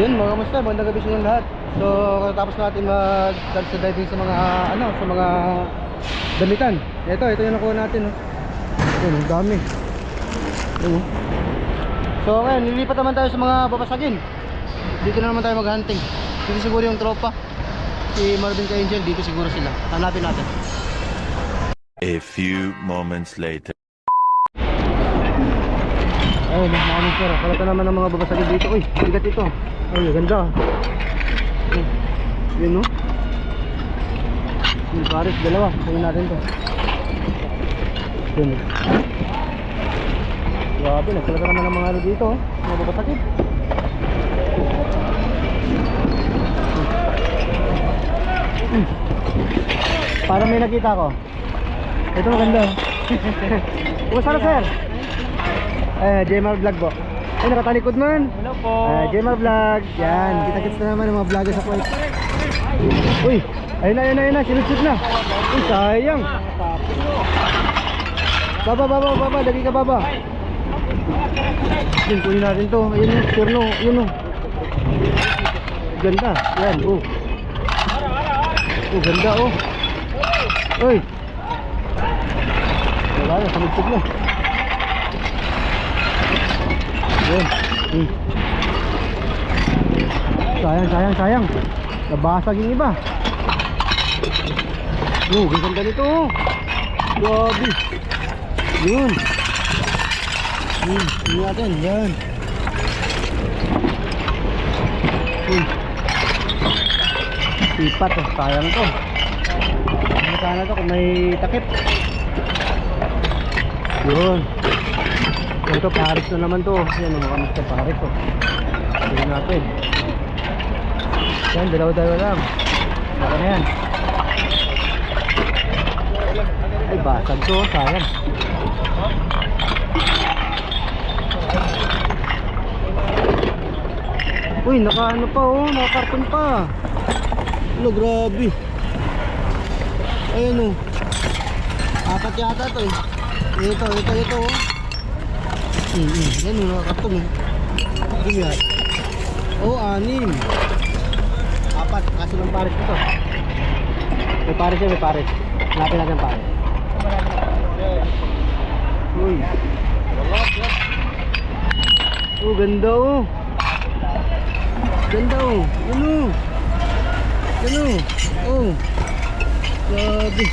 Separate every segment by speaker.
Speaker 1: Yun mga kamusta, magandang gabi sa lahat. So, tapos natin mag diving sa mga ano, sa mga damitan. Ito, ito yung nakuha natin, oh. Yun, ang dami. Yun, oh. So, ngayon, lilipat naman tayo sa mga babasagin. Dito na naman tayo mag-hunting. Dito siguro yung tropa. Si Marvin ka Angel, dito siguro sila. Hanapin natin.
Speaker 2: A few moments later.
Speaker 1: Ayun, mga kamusta. Palata naman ng mga babasagin dito. Uy, bigat ito. Ay, ganda. Yun, Yun, no? Yung pares, dalawa. Sayin natin to. Yun. Grabe, nagsalata naman ng mga ano dito. oh. Mga babasagin. Hmm. Parang may nakita ko. Ito maganda. Kumusta na, sir? Eh, JMR Vlog po. Ay, nakatalikod man.
Speaker 3: Hello po.
Speaker 1: Eh, JMR Vlog. Yan, kita-kits na naman ng mga vlogger sa Kuwait. Uy, ayun na, ayun na, ayun na, sinusut na. Uy, sayang. Baba, baba, baba, lagi ka baba. Yun, kunin natin to. Ayun turno, yun o. Ganda, yan, oh. Oh, ganda, oh. Uy. Wala na, sumugtog na. Yun. Hmm. Sayang, sayang, sayang. Nabasag yung iba. Oh, ganda nito. oh. Grabe. Yun. Hmm, yun natin. Yan. Hmm. Sipat, oh. sayang to. Ano sana to kung may takip. Yun. Ito Paris na naman to. Yan, mga kamusta Paris to. Tignan natin. Yan, dalawa-dalawa lang. Baka na yan. Ay, basag to. Sayang. Uy, naka ano pa oh. Naka karton pa. Ano, grabe. Ayun oh. Apat yata to eh. Ito, ito, ito oh. Hmm, hmm. Yan yung nakakatong eh. Hindi yan. Oo, anim. Apat. Kaso ng pares ito. May pares yan, may pares. Hanapin natin ang pares. Uy. Oh, ganda oh. Ganda oh. Ano? Ano? Oh. Grabe.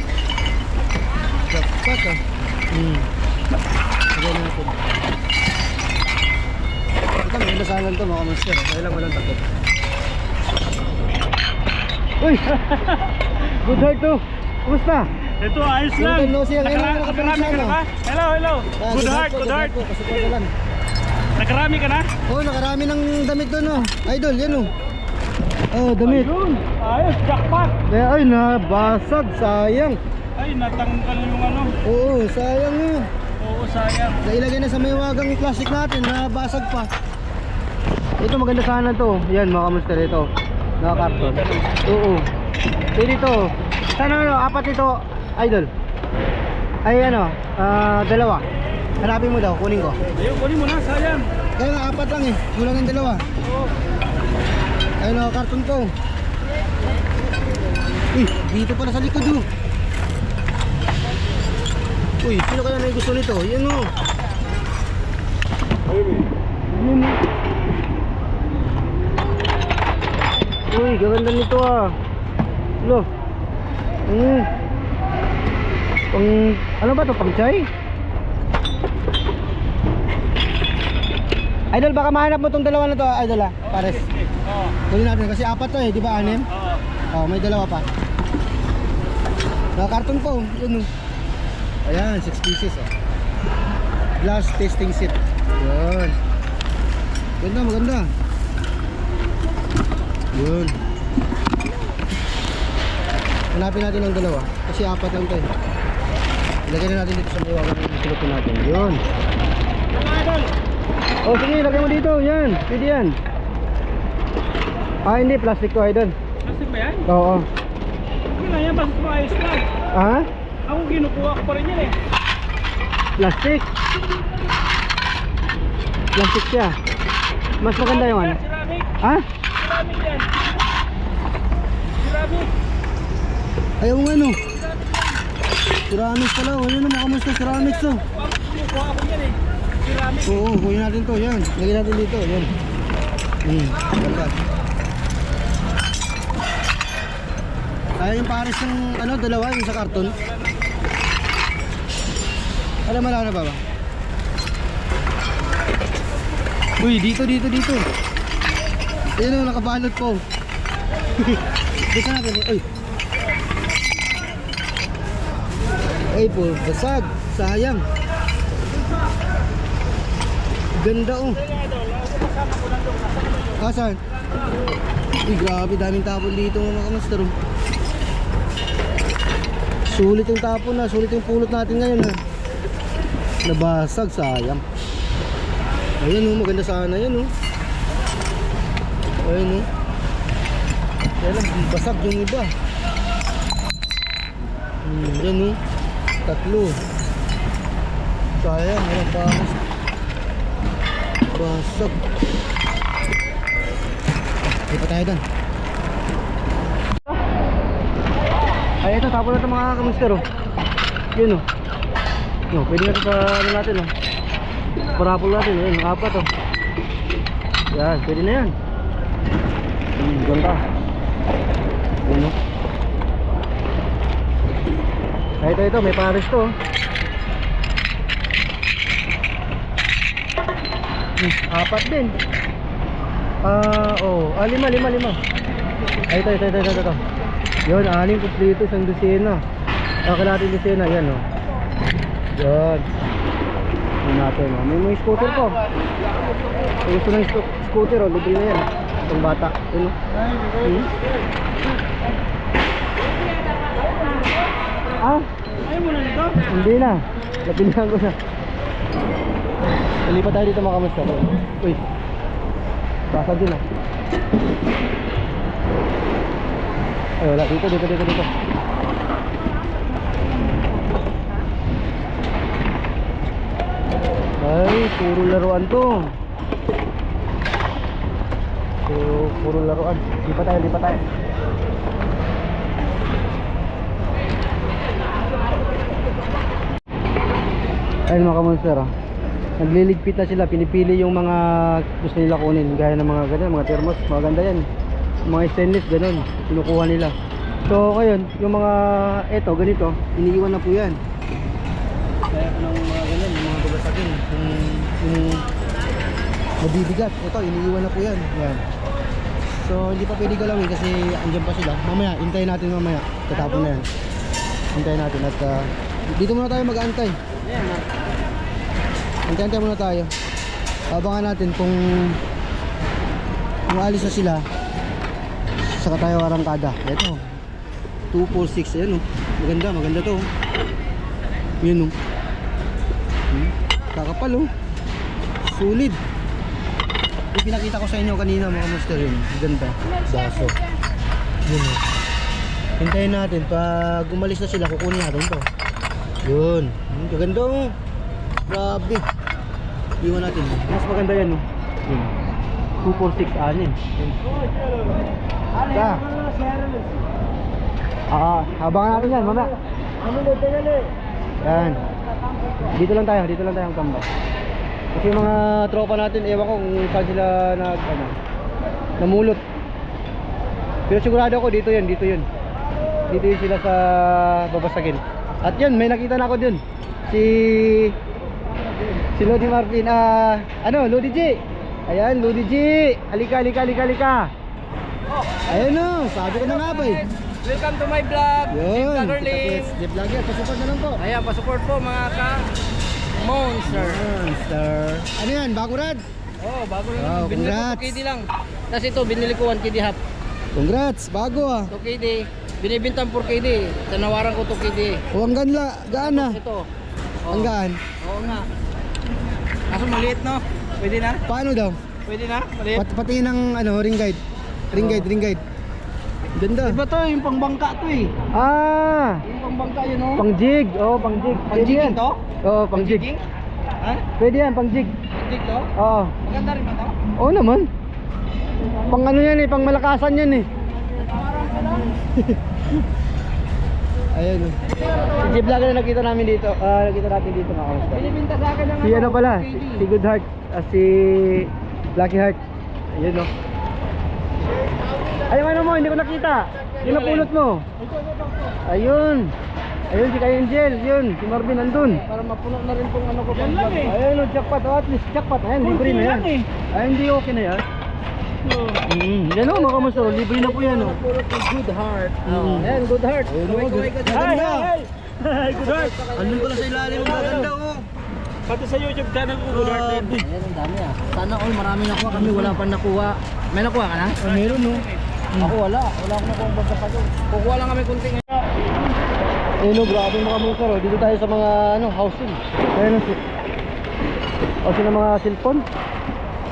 Speaker 1: Sapat ah. Hmm. Lagyan natin. Ito, may basalan to mga monster. Kaya lang walang takot. Uy! Good heart to! Kumusta?
Speaker 3: Ito, ayos
Speaker 1: Yung
Speaker 3: lang.
Speaker 1: tendency, ang
Speaker 3: Nakara-
Speaker 1: ilan,
Speaker 3: Nakarami ka na ba? Hello, hello.
Speaker 1: Ah,
Speaker 3: Good heart, good heart.
Speaker 1: po. Pasukan ka lang.
Speaker 3: Nakarami ka na?
Speaker 1: Oh, nakarami ng damit doon oh. Idol, yan oh. Oh, damit.
Speaker 3: Ayun. Ayos, jackpot.
Speaker 1: Eh, ay, nabasag. Sayang.
Speaker 3: Ay, natanggal yung ano.
Speaker 1: Oo, sayang oh.
Speaker 3: Oo, sayang.
Speaker 1: Nailagay na sa may wagang plastic natin, nabasag pa. Ito maganda sana to. Yan, mga kamusta ito. Nakakarton. Oo. Pwede to. Sana ano, apat ito, idol. Ay ano, ah, dalawa. Hanapin mo daw, kunin ko.
Speaker 3: Ayun, kunin mo na, sayang.
Speaker 1: Kaya nga apat lang eh, kulang yung dalawa.
Speaker 3: Oo.
Speaker 1: Ayun o, karton to. Uy, dito pala sa likod oh. Uy, sino kaya may gusto nito? Yan o. Yun oh. Uy, gaganda nito ah. Lo. Mm. Pang, ano ba to? Pang chai? Idol, baka mahanap mo tong dalawa na to, idol ah. Pares.
Speaker 3: Oo.
Speaker 1: Kunin natin kasi apat to eh, di ba anim?
Speaker 3: Oo.
Speaker 1: Oh, may dalawa pa. Naka-carton po, yun oh. Ayan, 6 pieces oh. Glass tasting set. Yun. Ganda, maganda. Yun. Hanapin natin ang dalawa. Kasi apat lang to eh. Ilagay na natin dito sa wagang silupin natin. Yun. Oh, sige, lagay mo dito. Yan. Pwede yan. Ah, hindi. Plastic to, idol.
Speaker 3: Plastic ba yan?
Speaker 1: Oo.
Speaker 3: Hindi na yan, basta maayos lang.
Speaker 1: Ha?
Speaker 3: Ako kinukuha ko pa rin yan eh.
Speaker 1: Plastic. Plastic siya. Mas maganda yung ano.
Speaker 3: Ceramic.
Speaker 1: Ha?
Speaker 3: Ceramic yan. Ceramic.
Speaker 1: Ayaw nga no. Ceramics pala. oh. Ayun naman kamusta ceramics to.
Speaker 3: Eh. Ceramic.
Speaker 1: Oo, kunin natin to. Yan. Lagyan natin dito. Yan. Hmm. Ayaw yung pares ng ano, dalawa yung sa karton. Alam mo na ba ba? Uy, dito, dito, dito. Ayun o, nakabalot po. Bisa natin. Uy. Ay po, basag. Sayang. Ganda oh. Asan? Uy, grabe, daming tapon dito mga kamaster. oh. Sulit yung tapon na, sulit yung pulot natin ngayon ha. Nabasag, sayang. Ayun oh, maganda sana yan oh. Ayun oh. Kaya lang, basag yung iba. Hmm, yan oh. Tatlo. Sayang, walang bakas. Basag. Hindi pa tayo doon. Ay, ito, tapon na ito mga kamuster, oh. Yun, oh. No, pwede na ito sa ano natin, oh. Parapol natin, oh. Yun, apat, oh. Yan, pwede na yan. Hmm, ganda. Oh. Ay, ito, ito, may pares to, oh. Hmm, apat din. Ah, oh, ah, lima, lima, lima. Ay, ito, ito, ito, ito, ito. Yun, anim kumplito, isang dosena. Okay natin dosena, yan, oh. Yan. Yan natin, oh. May mga scooter po. Gusto ng sco- scooter, oh, libre na yan. Itong bata. Yun. Hmm? Ah,
Speaker 3: Ayaw mo na nito?
Speaker 1: hindi na. Napilihan ko na. Nalipat tayo dito mga kamusta. Uy. Basa din ah. Ay wala. Dito, dito, dito, dito. Ay, puro laruan to. So, puro laruan. Lipat tayo, lipat tayo. Ayun mga kamonster ah. Nagliligpit na sila, pinipili yung mga gusto nila kunin. Gaya ng mga ganyan, mga thermos, maganda yan. Mga stainless, ganun, kinukuha nila. So ngayon, yung mga eto, ganito, iniiwan na po yan. Kaya ko ng mga ganyan, yung mga babasagin Yung, yung mabibigat, ito, iniiwan na po yan. Yan So hindi pa pwede galawin kasi andyan pa sila Mamaya, hintayin natin mamaya, tatapon na yan Hintayin natin at ah, dito muna tayo
Speaker 3: na.
Speaker 1: Antay-antay muna tayo. Abangan natin kung kung alis na sila. Saka tayo arangkada. Ito. 246 ayan oh. Maganda, maganda to. oh. Yun oh. Hmm. Kakapal oh. Sulit. Yung pinakita ko sa inyo kanina mga monster yun. Ganda. Baso. Yun oh. Hintayin natin. Pag umalis na sila, kukunin natin to. Yun. Gaganda oh. Grabe. Iwan natin. Mas maganda yan, no? Yun. 246 anin. Ka. Ah, abangan natin yan, mamaya. Yan. Dito lang tayo, dito lang tayo ang tambay. Kasi yung mga tropa natin, ewan ko kung saan sila nag, ano, namulot. Pero sigurado ako dito yun, dito yun. Dito yun sila sa babasagin. At yun, may nakita na ako dun. Si Si Lodi Martin, ah, ano, Lodi G. Ayan, Lodi G. Halika, halika, halika, halika. Ayan o, sabi ko na nga ba eh.
Speaker 3: Welcome to my vlog.
Speaker 1: Yun.
Speaker 3: Team Vloggerling.
Speaker 1: Di vlogger, pasupport na lang po.
Speaker 3: Ayan, pasupport po mga ka Monster.
Speaker 1: Monster. Ano yan, bago rad?
Speaker 3: Oh, bago lang.
Speaker 1: Wow,
Speaker 3: binili ko
Speaker 1: congrats.
Speaker 3: 2 KD lang. Tapos ito, binili ko 1 KD half.
Speaker 1: Congrats, bago ah.
Speaker 3: 2 KD. Binibintang 4 KD. Tanawaran ko 2 KD.
Speaker 1: O, ang ganla, gaan ah.
Speaker 3: Ito. Oh.
Speaker 1: Ang gaan.
Speaker 3: Oo nga. Kaso maliit no? Pwede na?
Speaker 1: Paano daw?
Speaker 3: Pwede na? Maliit?
Speaker 1: Pat patingin ng ano, ring guide. Ring guide, ring guide. Ganda.
Speaker 3: Iba to, yung pangbangka to eh.
Speaker 1: Ah,
Speaker 3: Yung pangbangka yun oh.
Speaker 1: pang jig. Oh, pang jig. Pwede
Speaker 3: Pang-jigging
Speaker 1: yan.
Speaker 3: to?
Speaker 1: Oo, pang jig.
Speaker 3: Jigging? Ha?
Speaker 1: Pwede yan, pang jig.
Speaker 3: Jig to?
Speaker 1: Oo.
Speaker 3: Maganda rin ba to?
Speaker 1: Oo naman. Pang ano yan eh, pang malakasan yan eh. Ayun. oh. Si Jeep Vlogger na nakita namin dito. Ah, nakita natin dito mga kamusta.
Speaker 3: Binibinta sa akin ng
Speaker 1: Si ano pala, si, si Good Heart, ah, si Lucky Heart. Ayun no. Ayun ano mo, hindi ko nakita. Yung napulot mo. Ayun. Ayun si Kay Angel, yun. Si Marvin nandun.
Speaker 3: Para mapuno na rin tong ano ko. Yan
Speaker 1: lang eh. Ayun, oh, jackpot. Oh, at least jackpot. Ayan, libre na yan. Ay, hindi okay na yan. Mm, yan o, mga kamusta. oh, Libre na po yan o.
Speaker 3: Puro to good heart.
Speaker 1: Mm.
Speaker 3: Oh, yan, good heart.
Speaker 1: Ayun,
Speaker 3: Kaway,
Speaker 1: oh,
Speaker 3: kaway,
Speaker 1: good-
Speaker 3: good
Speaker 1: Ay,
Speaker 3: heart.
Speaker 1: ay, ay. good heart. Andun pala sa ilalim ang maganda o.
Speaker 4: Pati sa YouTube channel ko, Good Heart.
Speaker 3: Ayan, ang dami ah. Sana all marami nakuha kami. Wala pa nakuha. May nakuha ka na?
Speaker 1: Meron o.
Speaker 3: Ako wala. Wala akong nakuha basta pa doon. Kukuha lang kami kunti ngayon.
Speaker 1: Ayun o, grabe mga kamusta. oh. Dito tayo sa mga ano, housing. Ayun o. Housing ng mga cellphone.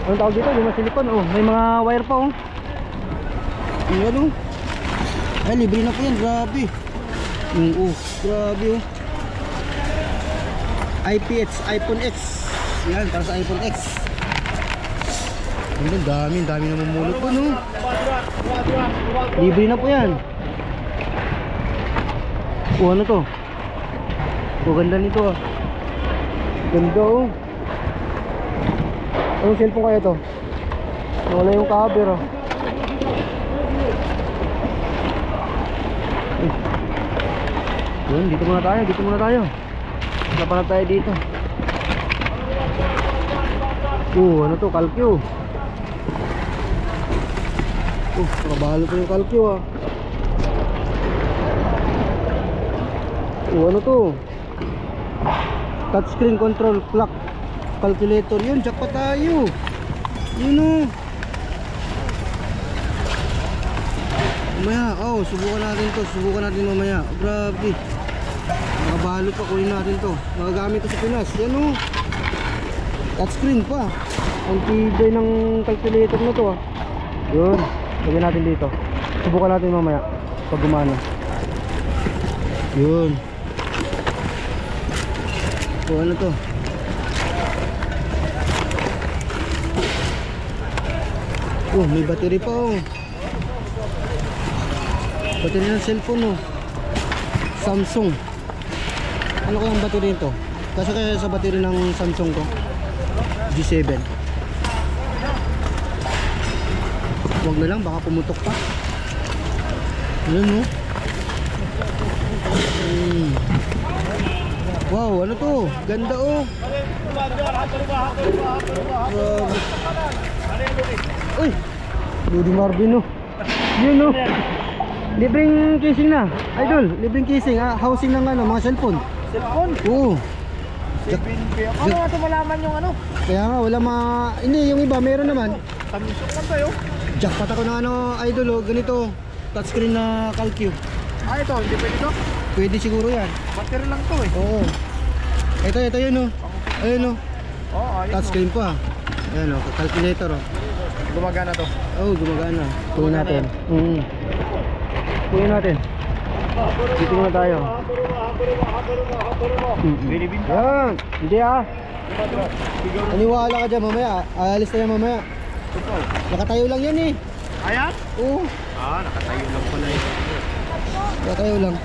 Speaker 1: Anong tawag dito? Yung mga silicone. Oh, may mga wire pa oh. Ayan o. Ay, libre na po yan. Grabe. Mm, oh, grabe oh. IPX, iPhone X. Yan, para sa iPhone X. Ang dami, ang dami na mamulot po no. Libre na po yan. Oh, ano to? Oh, ganda nito ah. Ganda oh. Anong cellphone kaya to? Wala yung cover ah. Yun, dito muna tayo, dito muna tayo. Lapanap tayo dito. Oh, ano to? Calcio. Oh, nakabalo pa yung Calcio ah. Oh, ano to? Touchscreen control clock calculator. Yun, jackpot tayo. Yun oh. Mamaya, oh, subukan natin to. Subukan natin mamaya. Grabe. Nakabalo pa, kunin natin to. Magagamit to sa Pinas. Yan oh. Touchscreen pa. Ang tibay ng calculator na to ah. Yun. Lagyan natin dito. Subukan natin mamaya. Pag gumana. Yun. O ano to? Oh, may battery pa oh. Battery ng cellphone oh. Samsung. Ano kaya ang battery nito? Kasi kaya sa battery ng Samsung ko. G7. Huwag na lang, baka pumutok pa. Ayan oh. Hmm. Wow, ano to? Ganda oh. Grabe. Uy! Rudy Marvin oh. Yun oh. Libreng casing na. Idol, libreng casing. Ah, housing ng ano, mga cellphone.
Speaker 4: Cellphone?
Speaker 1: Oo. Jak-
Speaker 4: Ano nga ito malaman yung ano?
Speaker 1: Kaya nga, wala ma... Hindi, yung iba, meron naman.
Speaker 4: Samsung lang tayo.
Speaker 1: Jackpot ako ng ano, idol oh. Ganito. Touchscreen na Calcio.
Speaker 4: Ah, ito, hindi pwede ito.
Speaker 1: Pwede siguro yan.
Speaker 4: Battery lang to eh.
Speaker 1: Oo. Ito, ito yun oh. Ayun oh.
Speaker 4: Oo, oh, ayun.
Speaker 1: Touchscreen pa. Ayan oh, calculator oh.
Speaker 4: Gumagana to.
Speaker 1: Oh, gumagana. Tuloy
Speaker 4: Gumagana
Speaker 1: natin. Mm. Tuloy natin. Dito muna tayo. Mm-mm. Yan. Hindi ah. Aniwala ka dyan mamaya. Aalis tayo mamaya. Nakatayo lang yan eh.
Speaker 4: Ayan?
Speaker 1: Oo.
Speaker 4: Ah, nakatayo lang pala eh.
Speaker 1: Nakatayo lang.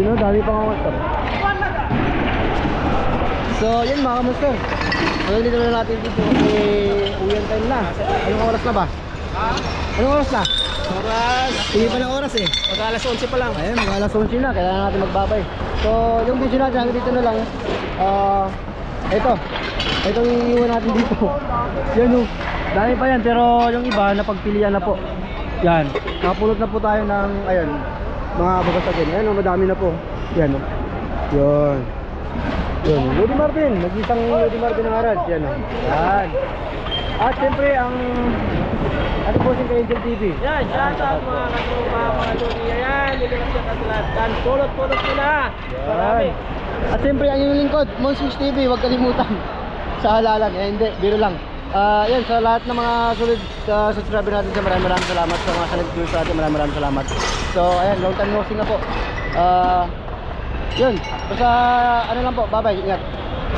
Speaker 1: Yun o, dami pa nga monster. So, yun mga monster. So, dito na natin dito kasi uwian time na. Anong oras na ba? Anong oras na?
Speaker 3: Oras.
Speaker 1: Hindi pa ng oras eh.
Speaker 3: Mag alas 11 pa lang.
Speaker 1: Ayun, mga alas 11 na, kailangan natin magbabay. So, yung video natin hanggang dito na lang. Ah, ito. Ito yung iiwan natin dito. Yan yung, dami pa yan, pero yung iba, napagpilian na po. Yan, nakapulot na po tayo ng, ayun, mga babasagin. Ayan, oh, madami na po. Yan, oh. Yun. Yun, Lodi Martin, nag-isang Lodi Martin ng Arad. Yan, oh. Yan. At siyempre, ang, ano po si Angel TV?
Speaker 3: Yan, shout out mga katropa, mga lodi. Yan, nililas siya kasulatan. Pulot-pulot ko na. Marami.
Speaker 1: At siyempre ang inyong lingkod, Monswish TV, huwag kalimutan. sa halalan, eh hindi, biro lang. Ah, yan, sa lahat ng mga sulit sa subscriber natin sa maraming maraming salamat sa mga kanag viewers natin, maraming maraming salamat. So, ayan, long time no see na po. Ah, yun, basta ano lang po, bye bye, ingat.